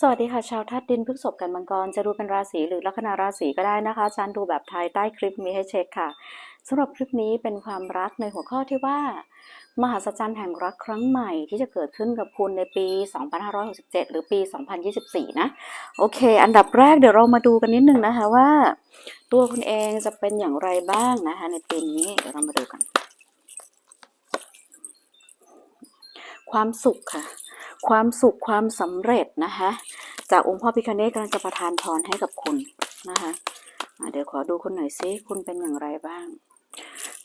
สวัสดีค่ะ ชาวธาตุดินพฤกษภกันมังกรจะดูเป็นราศีหรือลัคนาราศีก็ได้นะคะอาจารย์ดูแบบไทยใต้คลิปมีให้เช็คค่ะสำหรับคลิปนี้เป็นความรักในหัวข้อที่ว่า มหัศจรรย์แห่งรักครั้งใหม่ที่จะเกิดขึ้นกับคุณในปี 2567 หรือปี 2024 นะ โอเค อันดับแรกเดี๋ยวเรามาดูกันนิดนึงนะคะว่า ตัวคุณเองจะเป็นอย่างไรบ้างนะคะ ในปีนี้เดี๋ยวเรามาดูกัน ความสุขค่ะ ความสุขความสำเร็จนะคะ จากองค์พ่อพิคเนตกำลังจะประทานพรให้กับคุณนะคะะเดี๋ยวขอดูคุณหน่อยซิคุณเป็นอย่างไรบ้าง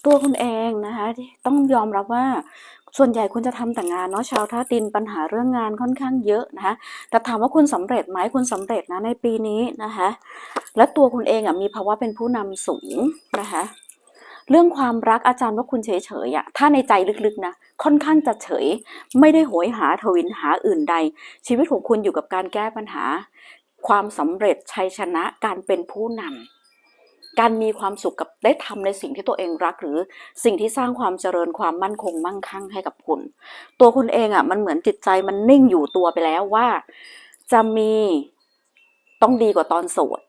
ตัวคุณเองนะคะต้องยอมรับว่าส่วนใหญ่คุณจะทำแต่งานเนาะชาวท่าดินปัญหาเรื่องงานค่อนข้างเยอะนะคะแต่ถามว่าคุณสำเร็จไหมคุณสำเร็จนะในปีนี้นะคะและตัวคุณเองอะมีภาวะเป็นผู้นำสูงนะคะ เรื่องความรักอาจารย์ว่าคุณเฉยๆอะถ้าในใจลึกๆนะค่อนข้างจะเฉย ไม่ได้โหยหาทวินหาอื่นใด ชีวิตของคุณอยู่กับการแก้ปัญหา ความสำเร็จชัยชนะการเป็นผู้นำการมีความสุขกับได้ทำในสิ่งที่ตัวเองรักหรือสิ่งที่สร้างความเจริญความมั่นคงมั่งคั่งให้กับคุณ ตัวคุณเองอะมันเหมือนจิตใจมันนิ่งอยู่ตัวไปแล้วว่า จะมีต้องดีกว่าตอนโสด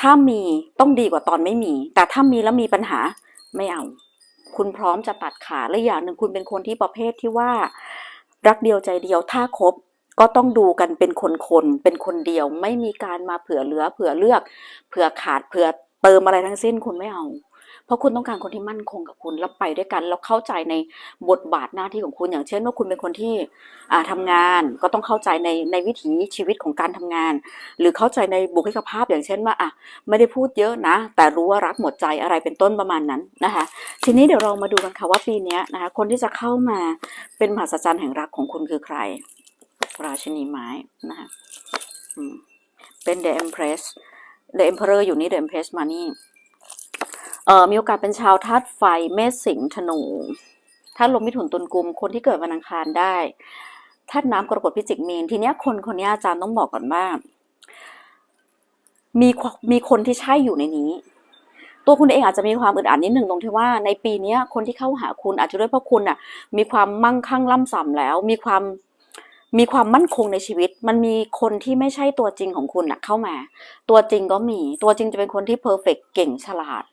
ถ้ามีต้องดีกว่าตอนไม่มี แต่ถ้ามีแล้วมีปัญหาไม่เอา คุณพร้อมจะตัดขาและอย่างหนึ่งคุณเป็นคนที่ประเภทที่ว่า รักเดียวใจเดียวถ้าคบก็ต้องดูกันเป็นคนๆ เป็นคนเดียว ไม่มีการมาเผื่อเหลือ เผื่อเลือก เผื่อขาด เผื่อเติมอะไรทั้งสิ้นคุณไม่เอา เพราะคุณต้องการคนที่มั่นคงกับคุณแล้วไปด้วยกันแล้วเข้าใจในบทบาทหน้าที่ของคุณอย่างเช่นว่าคุณเป็นคนที่อ่าทำงานก็ต้องเข้าใจในในวิถีชีวิตของการทำงาน หรือเข้าใจในบุคลิกภาพอย่างเช่นว่าอะไม่ได้พูดเยอะนะ แต่รู้ว่ารักหมดใจอะไรเป็นต้นประมาณนั้นนะคะ ทีนี้เดี๋ยวเรามาดูกันค่ะว่าปีนี้นะคะคนที่จะเข้ามาเป็นมหัศจรรย์แห่งรักของคุณคือใคร ราชินีไม้นะคะเป็น The Empress The Emperor อยู่นี่ The Empress มานี่ เอ่อมีโอกาสเป็นชาวธาตุไฟเมษสิงห์ธนูธาตุลมมิถุนตุลกุม คนที่เกิดวันอังคารได้ธาตุน้ำกรกฎพิจิกมีนทีเนี้ยคนคนเนี้ยอาจารย์ต้องบอกก่อนว่ามีมีคนที่ใช่อยู่ในนี้ ตัวคุณเองอาจจะมีความอึดอัดนิดหนึ่งตรงที่ว่า ในปีนี้คนที่เข้าหาคุณอาจจะด้วยเพราะคุณน่ะ มีความมั่งคั่งล่ำส่ำแล้ว มีความมีความมั่นคงในชีวิต มันมีคนที่ไม่ใช่ตัวจริงของคุณน่ะ เข้ามา ตัวจริงก็มี ตัวจริงจะเป็นคนที่เพอร์เฟกเก่งฉลาด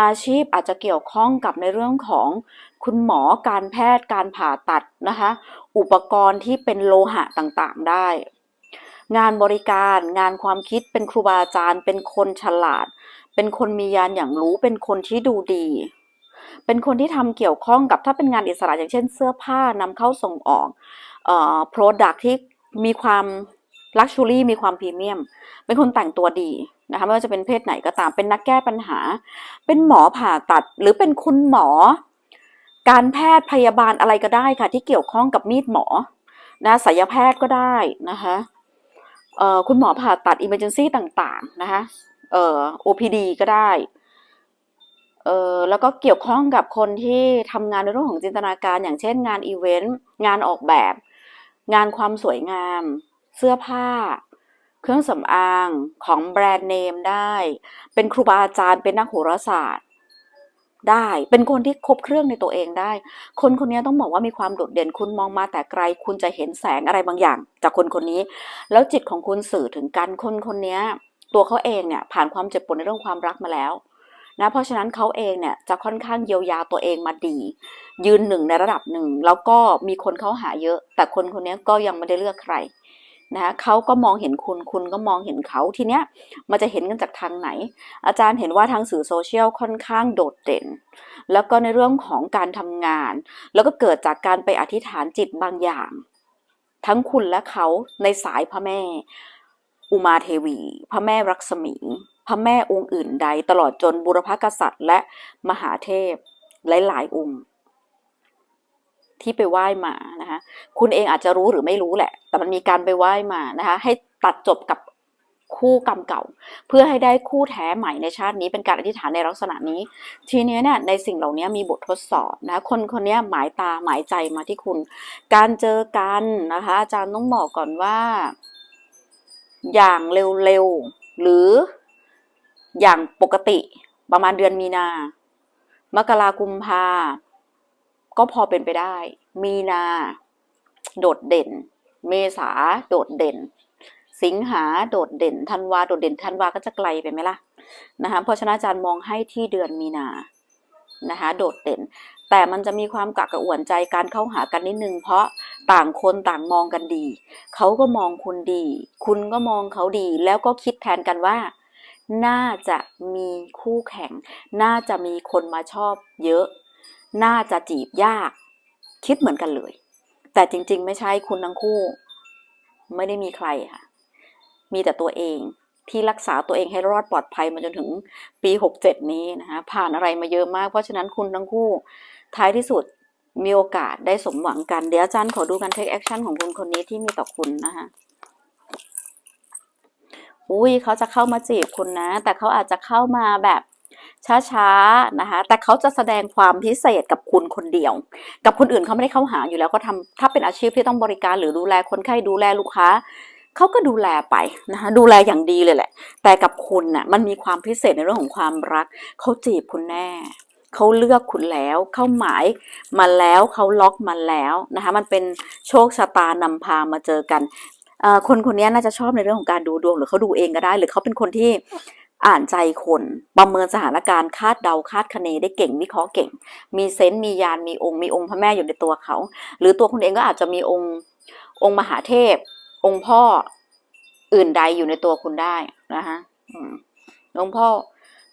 อาชีพอาจจะเกี่ยวข้องกับในเรื่องของคุณหมอการแพทย์การผ่าตัดนะคะ อุปกรณ์ที่เป็นโลหะต่างๆได้ งานบริการงานความคิดเป็นครูบาอาจารย์ เป็นคนฉลาด เป็นคนมียานอย่างรู้เป็นคนที่ดูดี เป็นคนที่ทำเกี่ยวข้องกับถ้าเป็นงานอิสระอย่างเช่นเสื้อผ้านำเข้าส่งออกเอ่อ product ที่มีความ ลักชูรี่มีความพรีเมียม เป็นคนแต่งตัวดีนะคะไม่ว่าจะเป็นเพศไหนก็ตาม เป็นนักแก้ปัญหา เป็นหมอผ่าตัด หรือเป็นคุณหมอ การแพทย์พยาบาลอะไรก็ได้ค่ะ ที่เกี่ยวข้องกับมีดหมอ นะศัลยแพทย์ก็ได้นะคะเอ่อคุณหมอผ่าตัด emergency ต่างๆนะคะเอ่อ OPD ก็ได้เอ่อแล้วก็เกี่ยวข้องกับคนที่ทำงานในเรื่องของจินตนาการ อย่างเช่นงานอีเวนต์งานออกแบบ งานความสวยงาม เสื้อผ้า เครื่องสำอางของแบรนด์เนมได้ เป็นครูบาอาจารย์เป็นนักโหราศาสตร์ ได้ เป็นคนที่ครบเครื่องในตัวเองได้ คนคนนี้ต้องบอกว่ามีความโดดเด่นคุณมองมาแต่ไกล คุณจะเห็นแสงอะไรบางอย่าง จากคนคนนี้ แล้วจิตของคุณสื่อถึงกันคนคนนี้ตัวเขาเองเนี่ยผ่านความเจ็บปวดในเรื่องความรักมาแล้วนะเพราะฉะนั้นเขาเองเนี่ยจะค่อนข้างเยียวยาตัวเองมาดี ยืนหนึ่งในระดับหนึ่ง แล้วก็มีคนเขาหาเยอะ แต่คนคนนี้ก็ยังไม่ได้เลือกใคร นะคะเขาก็มองเห็นคุณ คุณก็มองเห็นเขาทีเนี้ยมันจะเห็นกันจากทางไหน อาจารย์เห็นว่าทางสื่อโซเชียลค่อนข้างโดดเด่น แล้วก็ในเรื่องของการทำงาน แล้วก็เกิดจากการไปอธิษฐานจิตบางอย่าง ทั้งคุณและเขาในสายพระแม่ อุมาเทวี พระแม่รักษมี พระแม่องค์อื่นใด ตลอดจนบุรพกษัตริย์ และมหาเทพหลายๆองค์ ที่ไปไหว้มานะคะคุณเองอาจจะรู้หรือไม่รู้แหละ แต่มันมีการไปไหว้มานะคะให้ตัดจบกับคู่กรรมเก่า เพื่อให้ได้คู่แท้ใหม่ในชาตินี้เป็นการอธิษฐานในลักษณะนี้ ทีนี้เนี่ยในสิ่งเหล่านี้มีบททดสอบนะคนคนนี้หมายตาหมายใจมาที่คุณ การเจอกันนะคะ อาจารย์ต้องบอกก่อนว่า อย่างเร็วๆ หรืออย่างปกติประมาณเดือนมีนามกรากุมภา ก็พอเป็นไปได้ มีนา โดดเด่น เมษาโดดเด่น สิงหาโดดเด่นธันวาโดดเด่นธันวาก็จะไกลไปไหมล่ะนะคะเพราะฉะนั้นอาจารย์มองให้ที่เดือนมีนานะคะโดดเด่น แต่มันจะมีความกักกระอ่วนใจการเข้าหากันนิดนึง เพราะต่างคนต่างมองกันดี เขาก็มองคุณดี คุณก็มองเขาดี แล้วก็คิดแทนกันว่า น่าจะมีคู่แข่ง น่าจะมีคนมาชอบเยอะ น่าจะจีบยาก คิดเหมือนกันเลย แต่จริง ๆ ไม่ใช่คุณทั้งคู่ ไม่ได้มีใครค่ะ มีแต่ตัวเองที่รักษาตัวเองให้รอดปลอดภัยมาจนถึงปี 67 นี้นะคะผ่านอะไรมาเยอะมาก เพราะฉะนั้นคุณทั้งคู่ ท้ายที่สุดมีโอกาสได้สมหวังกัน เดี๋ยวอาจารย์ขอดูการเทคแอคชั่นของคุณคนนี้ที่มีต่อคุณนะคะอุ้ยเขาจะเข้ามาจีบคุณนะ แต่เขาอาจจะเข้ามาแบบ ช้าๆนะคะแต่เขาจะแสดงความพิเศษกับคุณคนเดียว กับคนอื่นเขาไม่ได้เข้าหาอยู่แล้วก็ทำถ้าเป็นอาชีพที่ต้องบริการหรือดูแลคนไข้ดูแลลูกค้าเขาก็ดูแลไปนะคะดูแลอย่างดีเลยแหละ แต่กับคุณน่ะมันมีความพิเศษในเรื่องของความรักเขาจีบคุณแน่เขาเลือกคุณแล้วเขาหมายมาแล้วเขาล็อกมาแล้วนะคะมันเป็นโชคชะตานำพามาเจอกันคนคนนี้น่าจะชอบในเรื่องของการดูดวงหรือเขาดูเองก็ได้ หรือเขาเป็นคนที่ อ่านใจคนประเมินสถานการณ์คาดเดาคาดคะเนได้เก่งวิเคราะห์เก่ง มีเซนต์มียานมีองค์มีองค์พระแม่อยู่ในตัวเขา หรือตัวคุณเองก็อาจจะมีองค์องค์มหาเทพ องค์พ่ออื่นใดอยู่ในตัวคุณได้นะคะองค์พ่อ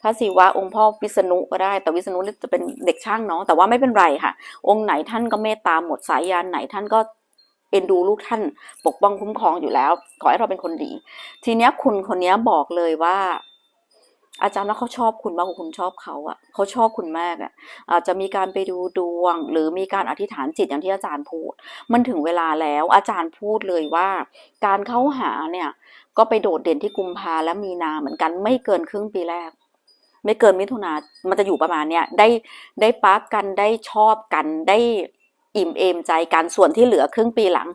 พระศิวะองค์พ่อวิษณุก็ได้ แต่วิษณุนี่จะเป็นเด็กช่างเนาะแต่ว่าไม่เป็นไรค่ะ องค์ไหนท่านก็เมตตาหมดสายยานไหนท่านก็เอ็นดูลูกท่านปกป้องคุ้มครองอยู่แล้ว ขอให้เราเป็นคนดี ทีเนี้ยคุณคนนี้บอกเลยว่า อาจารย์ว่าเขาชอบคุณมากกว่าคุณชอบเขาอะเขาชอบคุณมากอะอาจจะมีการไปดูดวง หรือมีการอธิษฐานจิตอย่างที่อาจารย์พูด มันถึงเวลาแล้วอาจารย์พูดเลยว่า การเข้าหาเนี่ย ก็ไปโดดเด่นที่กุมภาและมีนาเหมือนกันไม่เกินครึ่งปีแรก ไม่เกินมิถุนามันจะอยู่ประมาณเนี้ยได้ได้ปักกันได้ชอบกันได้อิ่มเอมใจกันส่วนที่เหลือครึ่งปีหลัง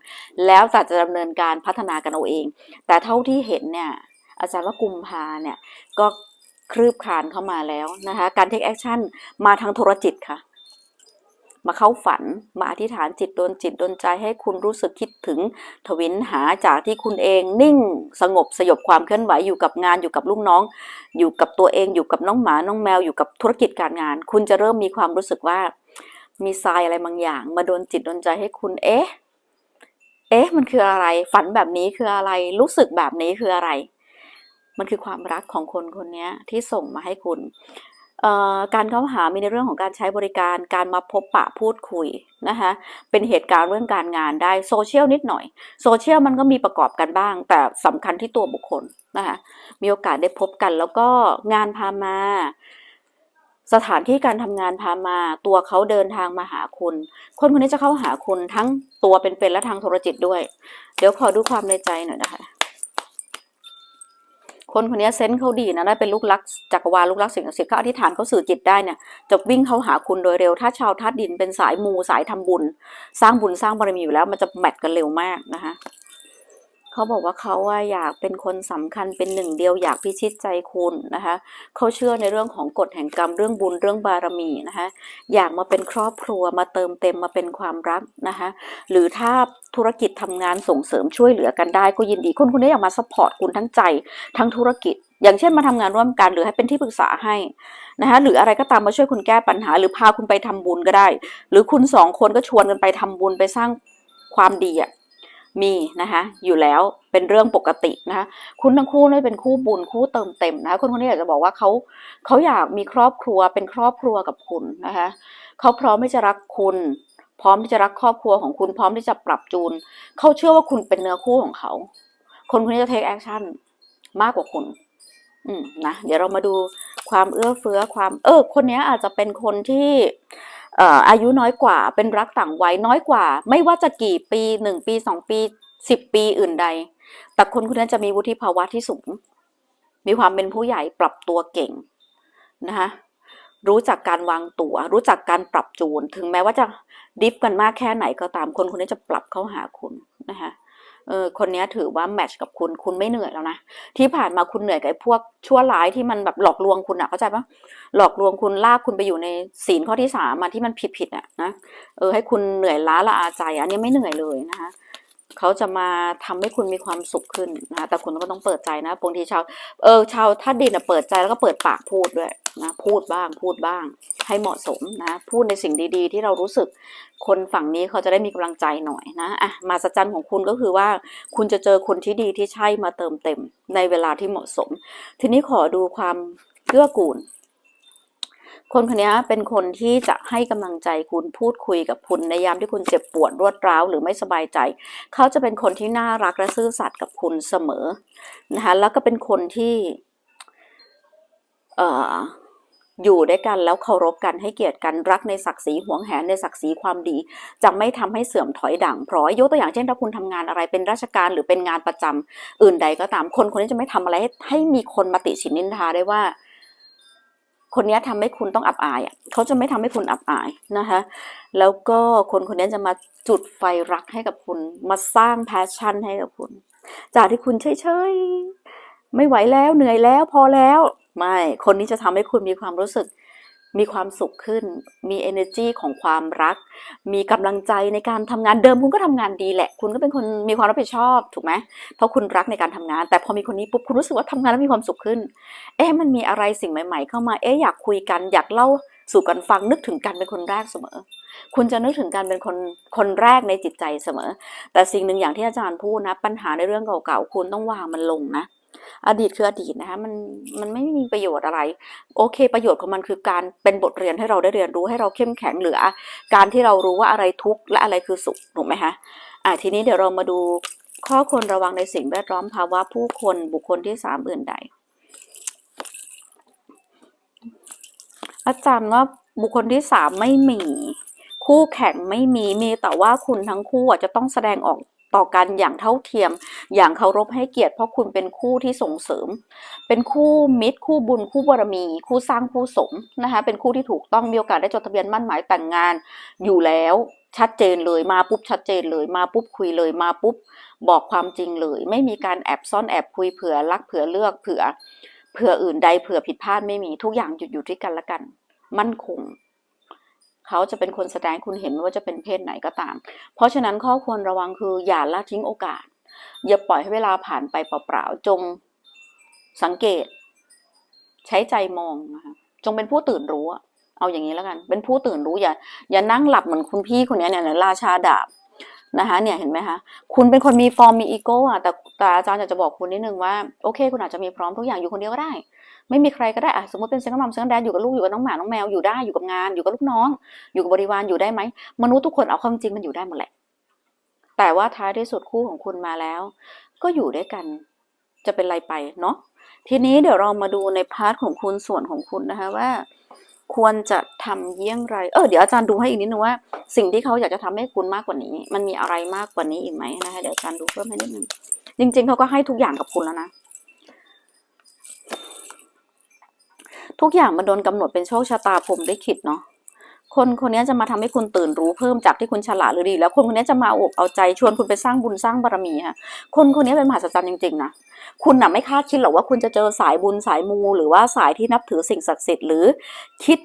แล้วจะจะดำเนินการพัฒนากันเอาเอง แต่เท่าที่เห็นเนี่ยอาจารย์ว่ากุมภาเนี่ยก็ คลืบคานเข้ามาแล้วนะคะ การเทคแอคชั่นมาทางโทรจิตค่ะ มาเข้าฝันมาอธิษฐานจิตโดนจิตโดนใจให้คุณรู้สึกคิดถึงทวินหาจากที่คุณเองนิ่งสงบสยบความเคลื่อนไหวอยู่กับงานอยู่กับลูกน้อง อยู่กับตัวเองอยู่กับน้องหมาน้องแมวอยู่กับธุรกิจการงาน คุณจะเริ่มมีความรู้สึกว่า มีทรายอะไรบางอย่าง มาโดนจิตโดนใจให้คุณเอ๊ะเอ๊ะมันคืออะไร ฝันแบบนี้คืออะไรรู้สึกแบบนี้คืออะไร มันคือความรักของคนคนนี้ที่ส่งมาให้คุณ การเข้าหามีในเรื่องของการใช้บริการ การมาพบปะพูดคุยนะคะ เป็นเหตุการณ์เรื่องการงานได้โซเชียลนิดหน่อย โซเชียลมันก็มีประกอบกันบ้าง แต่สำคัญที่ตัวบุคคลนะคะ มีโอกาสได้พบกันแล้วก็งานพามาสถานที่การทำงานพามาตัวเขาเดินทางมาหาคุณ คนคนนี้จะเข้าหาคุณทั้งตัวเป็นๆและทางโทรจิตด้วย เดี๋ยวขอดูความในใจหน่อยนะคะ คนคนนี้เซนต์เขาดีนะได้เป็นลูกรักจักรวาลลูกรักสิ่งศักดิ์สิทธิ์เขาอธิษฐานเขาสื่อจิตได้เนี่ยจะวิ่งเข้าหาคุณโดยเร็ว ถ้าชาวธาตุดินเป็นสายมูสายทำบุญ สร้างบุญสร้างบารมีอยู่แล้วมันจะแมทกันเร็วมากนะคะ เขาบอกว่าเขาว่าอยากเป็นคนสำคัญเป็นหนึ่งเดียวอยากพิชิตใจคุณนะคะเขาเชื่อในเรื่องของกฎแห่งกรรมเรื่องบุญเรื่องบารมีนะคะอยากมาเป็นครอบครัวมาเติมเต็มมาเป็นความรักนะคะหรือถ้าธุรกิจทำงานส่งเสริมช่วยเหลือกันได้ก็ยินดีคนคนนี้อยากมาซัพพอร์ตคุณทั้งใจทั้งธุรกิจอย่างเช่นมาทำงานร่วมกันหรือให้เป็นที่ปรึกษาให้นะคะหรืออะไรก็ตามมาช่วยคุณแก้ปัญหา หรือพาคุณไปทำบุญก็ได้ หรือคุณสองคนก็ชวนกันไปทำบุญไปสร้างความดีอะ มีนะคะอยู่แล้วเป็นเรื่องปกตินะคะคุณทั้งคู่นี่เป็นคู่บุญคู่เติมเต็มนะคะคนคนนี้อยากจะบอกว่าเขาเขาอยากมีครอบครัวเป็นครอบครัวกับคุณนะคะเขาพร้อมที่จะรักคุณ พร้อมที่จะรักครอบครัวของคุณพร้อมที่จะปรับจูนเขาเชื่อว่าคุณเป็นเนื้อคู่ของเขา คนคนนี้จะเทคแอคชั่นมากกว่าคุณอืมนะเดี๋ยวเรามาดูความเอื้อเฟื้อความ เออ คนนี้อาจจะเป็นคนที่ อายุน้อยกว่าเป็นรักต่างวัยน้อยกว่า ไม่ว่าจะกี่ปีหนึ่งปีสองปีสิบปีอื่นใด แต่คนคนนั้นจะมีวุฒิภาวะที่สูง มีความเป็นผู้ใหญ่ปรับตัวเก่งนะคะรู้จักการวางตัว รู้จักการปรับจูน ถึงแม้ว่าจะดิฟกันมากแค่ไหนก็ตามคนคนนี้จะปรับเข้าหาคุณนะคะ เออคนนี้ถือว่าแมทช์กับคุณคุณไม่เหนื่อยแล้วนะที่ผ่านมาคุณเหนื่อยกับพวกชั่วร้ายที่มันแบบหลอกลวงคุณอะเข้าใจปะหลอกลวงคุณลากคุณไปอยู่ในศีลข้อที่สามมาที่มันผิดผิดๆอะนะเออให้คุณเหนื่อยล้าละอาใจอันนี้ไม่เหนื่อยเลยนะคะเขาจะมาทำให้คุณมีความสุขขึ้นนะแต่คุณก็ต้องเปิดใจนะบางทีชาวเออชาวท่าตุดินนะเปิดใจแล้วก็เปิดปากพูดด้วยนะพูดบ้างพูดบ้าง ให้เหมาะสมนะ พูดในสิ่งดีๆ ที่เรารู้สึก คนฝั่งนี้เขาจะได้มีกำลังใจหน่อยนะอะมาสัจจันของคุณก็คือว่า คุณจะเจอคนที่ดีที่ใช่มาเติมเต็ม ในเวลาที่เหมาะสม ทีนี้ขอดูความเกื้อกูลคนคนนี้เป็นคนที่จะให้กำลังใจคุณพูดคุยกับคุณในยามที่คุณเจ็บปวดรวดร้าวหรือไม่สบายใจ เขาจะเป็นคนที่น่ารักและซื่อสัตย์กับคุณเสมอนะคะแล้วก็เป็นคนที่ เอ่อ อยู่ด้วยกันแล้วเคารพกันให้เกียรติกันรักในศักดิ์ศรีหวงแหนในศักดิ์ศรีความดี จะไม่ทำให้เสื่อมถอยด่างพร้อยยกตัวอย่างเช่นถ้าคุณทำงานอะไรเป็นราชการหรือเป็นงานประจำอื่นใดก็ตามคนคนนี้จะไม่ทำอะไรให้ให้มีคนมาติฉินนินทาได้ว่า คนนี้ทำให้คุณต้องอับอายอะเขาจะไม่ทำให้คุณอับอายนะคะแล้วก็คนคนนี้จะมาจุดไฟรักให้กับคุณมาสร้างแพชชั่นให้กับคุณ จากที่คุณเฉยๆไม่ไหวแล้วเหนื่อยแล้วพอแล้ว ไม่ คนนี้จะทำให้คุณมีความรู้สึกมีความสุขขึ้น มี energy ของความรัก มีกำลังใจในการทำงานเดิมคุณก็ทำงานดีแหละ คุณก็เป็นคนมีความรับผิดชอบถูกไหมเพราะคุณรักในการทำงาน แต่พอมีคนนี้ปุ๊บคุณรู้สึกว่าทำงานแล้วมีความสุขขึ้น เอ๊ะมันมีอะไรสิ่งใหม่ ๆ เข้ามา เอ๊ะอยากคุยกันอยากเล่าสู่กันฟังนึกถึงกันเป็นคนแรกเสมอ คุณจะนึกถึงกันเป็นคนคนแรกในจิตใจเสมอ แต่สิ่งหนึ่งอย่างที่อาจารย์พูดนะ ปัญหาในเรื่องเก่าๆคุณต้องวางมันลงนะ อดีตคืออดีตนะคะมันมันไม่มีประโยชน์อะไร โอเค ประโยชน์ของมันคือการเป็นบทเรียนให้เราได้เรียนรู้ให้เราเข้มแข็งเหลือ การที่เรารู้ว่าอะไรทุกข์และอะไรคือสุขถูกไหมคะอะทีนี้เดี๋ยวเรามาดูข้อควรระวังในสิ่งแวดล้อมภาวะผู้คนบุคคลที่สามอื่นใดอาจารย์ว่าบุคคลที่สามไม่มี คู่แข่งไม่มีมีแต่ว่าคุณทั้งคู่อะจะต้องแสดงออก ต่อกันอย่างเท่าเทียม อย่างเคารพให้เกียรติเพราะคุณเป็นคู่ที่ส่งเสริม เป็นคู่มิตร คู่บุญ คู่บารมี คู่สร้างคู่สมนะคะเป็นคู่ที่ถูกต้องมีโอกาสได้จดทะเบียนมั่นหมายแต่งงานอยู่แล้วชัดเจนเลยมาปุ๊บชัดเจนเลยมาปุ๊บคุยเลยมาปุ๊บบอกความจริงเลย ไม่มีการแอบซ่อนแอบคุยเผื่อรักเผื่อเลือกเผื่อเผื่ออื่นใดเผื่อผิดพลาดไม่มีทุกอย่างหยุดอยู่ที่กันละกัน มั่นคง เขาจะเป็นคนแสดงคุณเห็นไม่ว่าจะเป็นเพศไหนก็ตาม เพราะฉะนั้นข้อควรระวังคืออย่าละทิ้งโอกาส อย่าปล่อยให้เวลาผ่านไปเปล่าๆจงสังเกต ใช้ใจมองนะคะจงเป็นผู้ตื่นรู้เอาอย่างนี้แล้วกัน เป็นผู้ตื่นรู้อย่าอย่านั่งหลับเหมือนคุณพี่คนนี้เนี่ยเนี่ยราชาดาบ นะคะเนี่ยเห็นไหมคะคุณเป็นคนมีฟอร์มมีอีโก้อะแต่แต่อาจารย์อยากจะบอกคุณนิดนึงว่าโอเค คุณอาจจะมีพร้อมทุกอย่างอยู่คนเดียวก็ได้ ไม่มีใครก็ได้อะสมมติเป็นเซงก์มัมเซงก์แดดอยู่กับลูกอยู่กับน้องหมาน้องแมวอยู่ได้อยู่กับงานอยู่กับลูกน้อง อยู่กับบริวารอยู่ได้ไหมมนุษย์ทุกคนเอาความจริงมันอยู่ได้หมดแหละ แต่ว่าท้ายที่สุดคู่ของคุณมาแล้ว ก็อยู่ด้วยกันจะเป็นไรไปเนาะทีนี้เดี๋ยวเรามาดูในพาร์ทของคุณส่วนของคุณนะคะว่า ควรจะทำเยี่ยงไร เออเดี๋ยวอาจารย์ดูให้อีกนิดนึงว่า สิ่งที่เขาอยากจะทำให้คุณมากกว่านี้ มันมีอะไรมากกว่านี้อีกไหมนะคะเดี๋ยวอาจารย์ดูเพิ่มให้นิดนึงจริง ๆเขาก็ให้ทุกอย่างกับคุณแล้วนะทุกอย่างมันโดนกำหนดเป็นโชคชะตาผมได้ขิดเนาะ คนคนนี้จะมาทำให้คุณตื่นรู้เพิ่มจากที่คุณฉลาดหรือดี แล้วคนคนนี้จะมาอกเอาใจชวนคุณไปสร้างบุญสร้างบารมีค่ะคนคนนี้เป็นมหัศจรรย์จริงๆนะคุณน่ะไม่คาดคิดหรอกว่าคุณจะเจอสายบุญสายมู หรือว่าสายที่นับถือสิ่งศักดิ์สิทธิ์หรือ คิด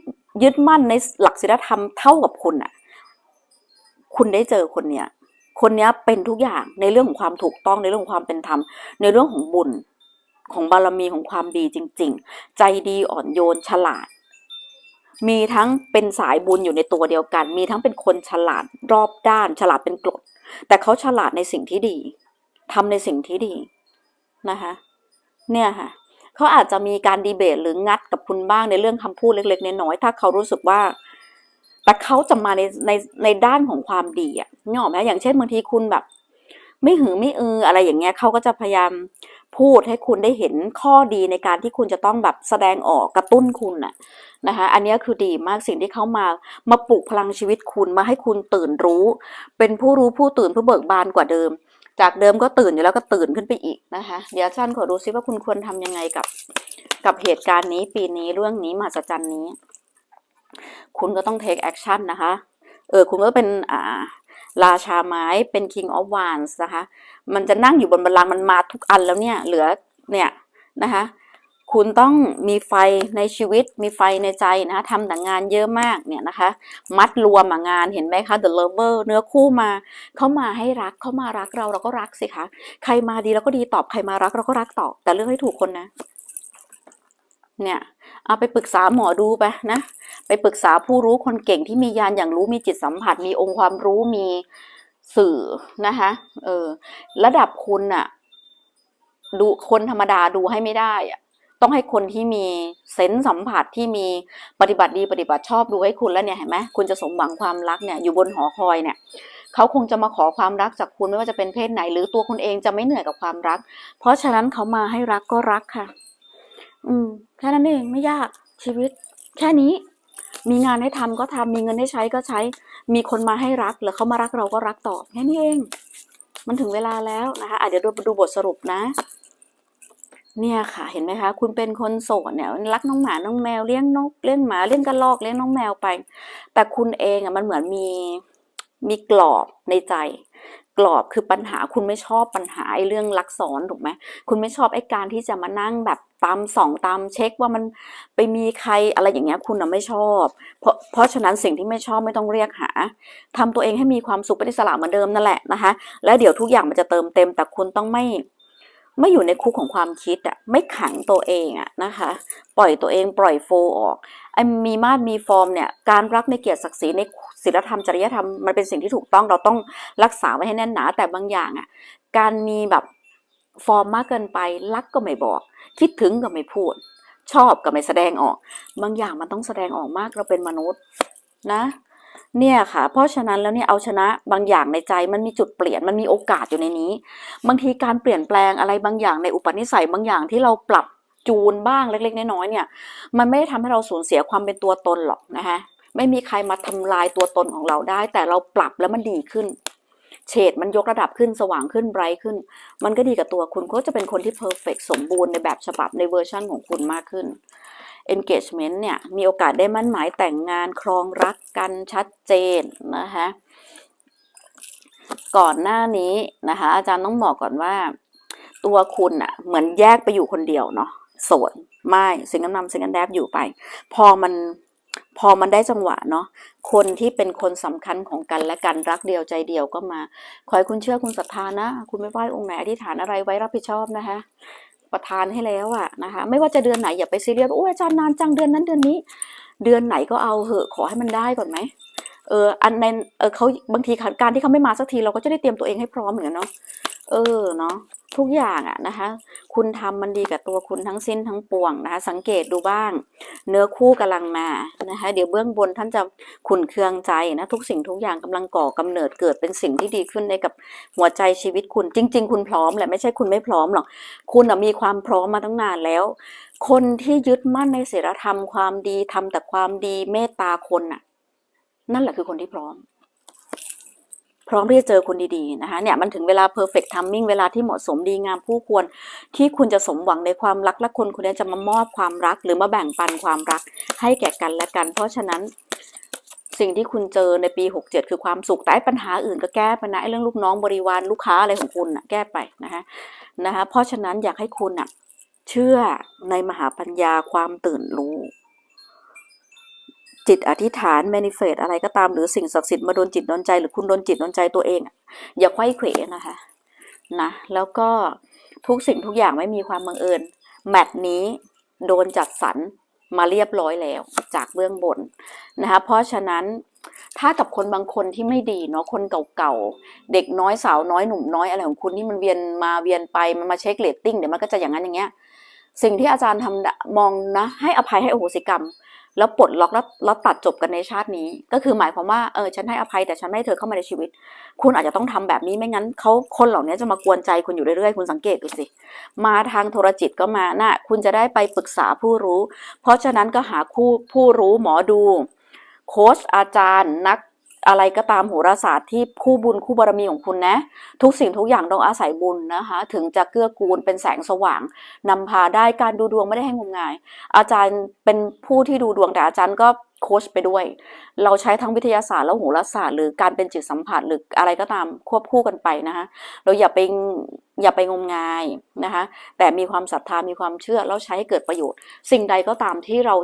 ยึดมั่นในหลักศีลธรรมเท่ากับคุณน่ะ คุณได้เจอคนเนี้ยคนนี้เป็นทุกอย่างในเรื่องของความถูกต้องในเรื่องของความเป็นธรรม ในเรื่องของบุญของบารมีของความดีจริง ๆ ใจดีอ่อนโยนฉลาด มีทั้งเป็นสายบุญอยู่ในตัวเดียวกัน มีทั้งเป็นคนฉลาดรอบด้าน ฉลาดเป็นกรด แต่เขาฉลาดในสิ่งที่ดีทำในสิ่งที่ดีนะคะ เนี่ยค่ะเขาอาจจะมีการดีเบตหรืองัดกับคุณบ้างในเรื่องคำพูดเล็ก ๆน้อยๆถ้าเขารู้สึกว่า แต่เขาจะมาในในในด้านของความดีอะนึกออกไหมอย่างเช่นบางทีคุณแบบ ไม่หือไม่อืออะไรอย่างเงี้ยเขาก็จะพยายาม พูดให้คุณได้เห็นข้อดีในการที่คุณจะต้องแบบแสดงออกกระตุ้นคุณน่ะนะคะ อันนี้คือดีมากสิ่งที่เขามามาปลุกพลังชีวิตคุณมาให้คุณตื่นรู้ เป็นผู้รู้ผู้ตื่นผู้เบิกบานกว่าเดิม จากเดิมก็ตื่นอยู่แล้วก็ตื่นขึ้นไปอีกนะคะ เดี๋ยวอาจารย์ขอดูซิว่าคุณควรทำยังไงกับ กับเหตุการณ์นี้ปีนี้เรื่องนี้มหัศจรรย์นี้ คุณก็ต้อง take action นะคะ เออคุณก็เป็นอ่า ราชาไม้เป็น king of wands นะคะ มันจะนั่งอยู่บนบัลลังก์มันมาทุกอันแล้วเนี่ยเหลือเนี่ยนะคะคุณต้องมีไฟในชีวิตมีไฟในใจนะะทำแต่งงานเยอะมากเนี่ยนะคะ มัดรวมงานเห็นไหมคะ The Lover เนื้อคู่มา เขามาให้รักเขามารักเราเราก็รักสิคะใครมาดีเราก็ดีตอบใครมารักเราก็รักตอบแต่เลือกให้ถูกคนนะ เนี่ย เอาไปปรึกษาหมอดูไปนะ ไปปรึกษาผู้รู้คนเก่งที่มียานอย่างรู้มีจิตสัมผัส มีองค์ความรู้มีสื่อนะคะเออระดับคุณน่ะดูคนธรรมดาดูให้ไม่ได้อะต้องให้คนที่มีเซนส์สัมผัสที่มีปฏิบัติดีปฏิบัติชอบดูให้คุณแล้วเนี่ยเห็นไหมคุณจะสมหวังความรักเนี่ยอยู่บนหอคอยเนี่ยเขาคงจะมาขอความรักจากคุณไม่ว่าจะเป็นเพศไหน หรือตัวคุณเองจะไม่เหนื่อยกับความรัก เพราะฉะนั้นเขามาให้รักก็รักค่ะ อืม แค่นั้นเองไม่ยากชีวิต แค่นี้ มีงานให้ทำก็ทำมีเงินให้ใช้ก็ใช้ มีคนมาให้รักหรือเขามารักเราก็รักตอบแค่นี้เอง มันถึงเวลาแล้วนะคะอะเดี๋ยวดูดูบทสรุปนะ เนี่ยค่ะ เห็นไหมคะ คุณเป็นคนโสดเนี่ยรักน้องหมาน้องแมวเลี้ยงนกเลี้ยงหมาเลี้ยงกระรอกเลี้ยงน้องแมวไป แต่คุณเองอะมันเหมือนมีมีกรอบในใจ กรอบคือปัญหาคุณไม่ชอบปัญหาไอ้เรื่องลักซ้อนถูกไหมคุณไม่ชอบไอ้การที่จะมานั่งแบบตามส่องตามเช็คว่ามันไปมีใครอะไรอย่างเงี้ยคุณน่ะไม่ชอบ เพราะเพราะฉะนั้นสิ่งที่ไม่ชอบไม่ต้องเรียกหาทำตัวเองให้มีความสุขเป็นอิสระเหมือนเดิมนั่นแหละนะคะ แล้วเดี๋ยวทุกอย่างมันจะเติมเต็มแต่คุณต้องไม่ ไม่อยู่ในคุกของความคิดอะไม่ขังตัวเองอะนะคะ ปล่อยตัวเองปล่อยโฟออกไอ้มีมาตรมีฟอร์มเนี่ยการรักในเกียรติศักดิ์ศรีในศีลธรรมจริยธรรมมันเป็นสิ่งที่ถูกต้องเราต้องรักษาไว้ให้แน่นหนาแต่บางอย่างอะการมีแบบฟอร์มมากเกินไปรักก็ไม่บอก คิดถึงก็ไม่พูด ชอบก็ไม่แสดงออก บางอย่างมันต้องแสดงออกมากเราเป็นมนุษย์นะ เนี่ยค่ะ เพราะฉะนั้นแล้วเนี่ยเอาชนะบางอย่างในใจมันมีจุดเปลี่ยนมันมีโอกาสอยู่ในนี้ บางทีการเปลี่ยนแปลงอะไรบางอย่างในอุปนิสัยบางอย่างที่เราปรับจูนบ้างเล็ก ๆ น้อยๆเนี่ย มันไม่ได้ทำให้เราสูญเสียความเป็นตัวตนหรอกนะคะไม่มีใครมาทำลายตัวตนของเราได้ แต่เราปรับแล้วมันดีขึ้น เฉดมันยกระดับขึ้นสว่างขึ้นไบรท์ขึ้น มันก็ดีกับตัวคุณก็จะเป็นคนที่เพอร์เฟกสมบูรณ์ในแบบฉบับในเวอร์ชั่นของคุณมากขึ้น engagement เนี่ยมีโอกาสได้มั่นหมายแต่งงานครองรักกันชัดเจนนะคะก่อนหน้านี้นะคะอาจารย์ต้องบอกก่อนว่า ตัวคุณอะเหมือนแยกไปอยู่คนเดียวเนาะโสดไม่สิงกันนำสิงกันแดบอยู่ไป พอมันพอมันได้จังหวะเนาะคนที่เป็นคนสำคัญของกันและกันรักเดียวใจเดียวก็มา ขอให้คุณเชื่อคุณศรัทธานะ คุณไม่ไหว้องค์ไหนอธิษฐานอะไรไว้รับผิดชอบนะคะ ประทานให้แล้วอะนะคะ ไม่ว่าจะเดือนไหนอย่าไปซีเรียสโอ้ยอาจารย์นานจังเดือนนั้นเดือนนี้ เดือนไหนก็เอาเหอะขอให้มันได้ก่อนไหมเอออันในเออเขาบางทีการที่เขาไม่มาสักทีเราก็จะได้เตรียมตัวเองให้พร้อมเหมือนกันเนาะ เออเนาะทุกอย่างอะนะคะ คุณทำมันดีกับตัวคุณทั้งสิ้นทั้งปวงนะคะ สังเกตดูบ้าง เนื้อคู่กำลังมานะคะ เดี๋ยวเบื้องบนท่านจะขุนเคืองใจนะทุกสิ่งทุกอย่างกำลังก่อกำเนิดเกิดเป็นสิ่งที่ดีขึ้นในกับหัวใจชีวิตคุณ จริง ๆ คุณพร้อมแหละไม่ใช่คุณไม่พร้อมหรอกคุณน่ะมีความพร้อมมาตั้งนานแล้ว คนที่ยึดมั่นในศีลธรรมความดีทำแต่ความดีเมตตาคนน่ะ นั่นแหละคือคนที่พร้อม พร้อมที่จะเจอคนดีๆนะคะเนี่ยมันถึงเวลา perfect timing เวลาที่เหมาะสมดีงามผู้ควร ที่คุณจะสมหวังในความรักและคนคนนี้จะมามอบความรัก หรือมาแบ่งปันความรักให้แก่กันและกัน เพราะฉะนั้นสิ่งที่คุณเจอในปี 67 คือความสุขแต่ปัญหาอื่นก็แก้ไปนะเรื่องลูกน้องบริวารลูกค้าอะไรของคุณน่ะแก้ไปนะคะนะคะเพราะฉะนั้นอยากให้คุณน่ะเชื่อในมหาปัญญาความตื่นรู้ จิตอธิษฐาน manifest อะไรก็ตามหรือสิ่งศักดิ์สิทธิ์มาโดนจิตโดนใจหรือคุณโดนจิตโดนใจตัวเองอย่าไขว้เขวนะคะนะแล้วก็ทุกสิ่งทุกอย่างไม่มีความบังเอิญแมตช์นี้โดนจัดสรรมาเรียบร้อยแล้วจากเบื้องบนนะคะเพราะฉะนั้นถ้ากับคนบางคนที่ไม่ดีเนาะคนเก่าๆ เด็กน้อยสาวน้อยหนุ่มน้อยอะไรของคุณที่มันเวียนมาเวียนไปมันมาเช็คเรตติ้งเดี๋ยวมันก็จะอย่างนั้นอย่างเงี้ยสิ่งที่อาจารย์ทำมองนะให้อภัยให้อโหสิกรรม แล้วปลดล็อกแล้วแล้วตัดจบกันในชาตินี้ ก็คือหมายความว่าเออฉันให้อภัยแต่ฉันไม่ให้เธอเข้ามาในชีวิต คุณอาจจะต้องทำแบบนี้ไม่งั้นเขาคนเหล่านี้จะมากวนใจคุณอยู่เรื่อยๆ คุณสังเกตดูสิ มาทางโทรจิตก็มานะ่ะคุณจะได้ไปปรึกษาผู้รู้ เพราะฉะนั้นก็หาคู่ผู้รู้หมอดู โค้ชอาจารย์นัก อะไรก็ตามโหราศาสตร์ที่คู่บุญคู่บารมีของคุณนะ ทุกสิ่งทุกอย่างต้องอาศัยบุญนะคะ ถึงจะเกื้อกูลเป็นแสงสว่างนำพาได้การดูดวงไม่ได้ให้งมงาย อาจารย์เป็นผู้ที่ดูดวงแต่อาจารย์ก็โค้ชไปด้วย เราใช้ทั้งวิทยาศาสตร์และโหราศาสตร์หรือการเป็นจิตสัมผัสหรืออะไรก็ตามควบคู่กันไปนะคะเราอย่าไปอย่าไปงมงายนะคะ แต่มีความศรัทธามีความเชื่อแล้วใช้ให้เกิดประโยชน์ สิ่งใดก็ตามที่เรา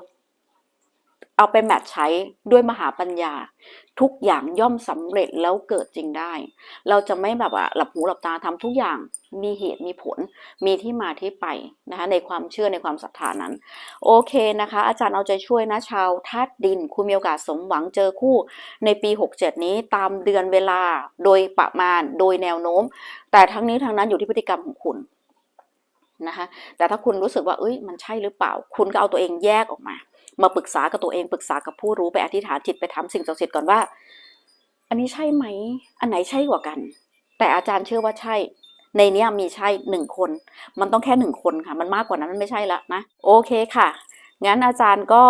เอาไปแมทใช้ด้วยมหาปัญญา ทุกอย่างย่อมสำเร็จแล้วเกิดจริงได้ เราจะไม่แบบว่าหลับหูหลับตาทำทุกอย่างมีเหตุมีผล มีที่มาที่ไปนะคะในความเชื่อในความศรัทธานั้น โอเคนะคะ อาจารย์เอาใจช่วยนะชาวธาตุดิน คุณมีโอกาสสมหวังเจอคู่ในปี 67 นี้ตามเดือนเวลาโดยประมาณโดยแนวโน้ม แต่ทั้งนี้ทั้งนั้นอยู่ที่พฤติกรรมของคุณนะคะแต่ถ้าคุณรู้สึกว่าเอ้ยมันใช่หรือเปล่า คุณก็เอาตัวเองแยกออกมา มาปรึกษากับตัวเองปรึกษากับผู้รู้ไปอธิษฐานจิตไปทำสิ่งศักดิ์สิทธิ์ก่อนว่า อันนี้ใช่ไหม อันไหนใช่กว่ากัน แต่อาจารย์เชื่อว่าใช่ ในนี้มีใช่หนึ่งคน มันต้องแค่หนึ่งคนค่ะ มันมากกว่านั้นมันไม่ใช่ละนะ โอเคค่ะ งั้นอาจารย์ก็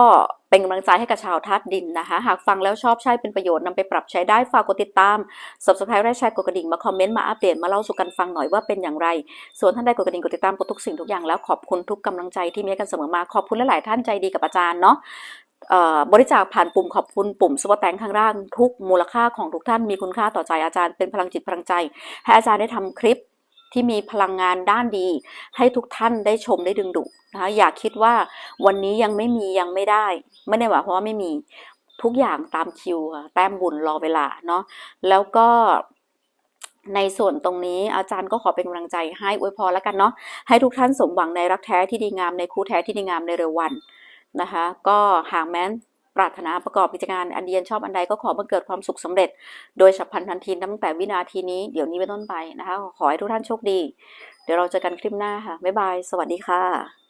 เป็นกำลังใจให้กับชาวธาตุดินนะคะ หากฟังแล้วชอบใช้เป็นประโยชน์นำไปปรับใช้ได้ฝากกดติดตาม subscribe และแชร์กดกระดิ่งมาคอมเมนต์มาอัปเดตมาเล่าสู่กันฟังหน่อยว่าเป็นอย่างไร ส่วนท่านใดกดกระดิ่งกดติดตามกดทุกสิ่งทุกอย่างแล้วขอบคุณทุกกำลังใจที่มีกันเสมอมาขอบคุณหลาย ๆ ท่านใจดีกับอาจารย์เนาะบริจาคผ่านปุ่มขอบคุณปุ่มสวอตแตงข้างล่างทุกมูลค่าของทุกท่านมีคุณค่าต่อใจอาจารย์เป็นพลังจิตพลังใจ ให้อาจารย์ได้ทำคลิป ที่มีพลังงานด้านดี ให้ทุกท่านได้ชมได้ดึงดูดนะคะอย่าคิดว่าวันนี้ยังไม่มียังไม่ได้ ไม่ได้หมายความว่าไม่มีทุกอย่างตามคิวค่ะแต้มบุญรอเวลาเนาะแล้วก็ในส่วนตรงนี้อาจารย์ก็ขอเป็นกำลังใจให้อวยพรแล้วกันเนาะให้ทุกท่านสมหวังในรักแท้ที่ดีงามในคู่แท้ที่ดีงามในเร็ววันนะคะ ก็หากแม้น ปรารถนาประกอบกิจการอันเดียนชอบอันใดก็ขอบังเกิดความสุขสำเร็จ โดยฉับพลันทันทีตั้งแต่วินาทีนี้เดี๋ยวนี้เป็นต้นไปนะคะ ขอให้ทุกท่านโชคดี เดี๋ยวเราเจอกันคลิปหน้าค่ะบ๊ายบาย สวัสดีค่ะ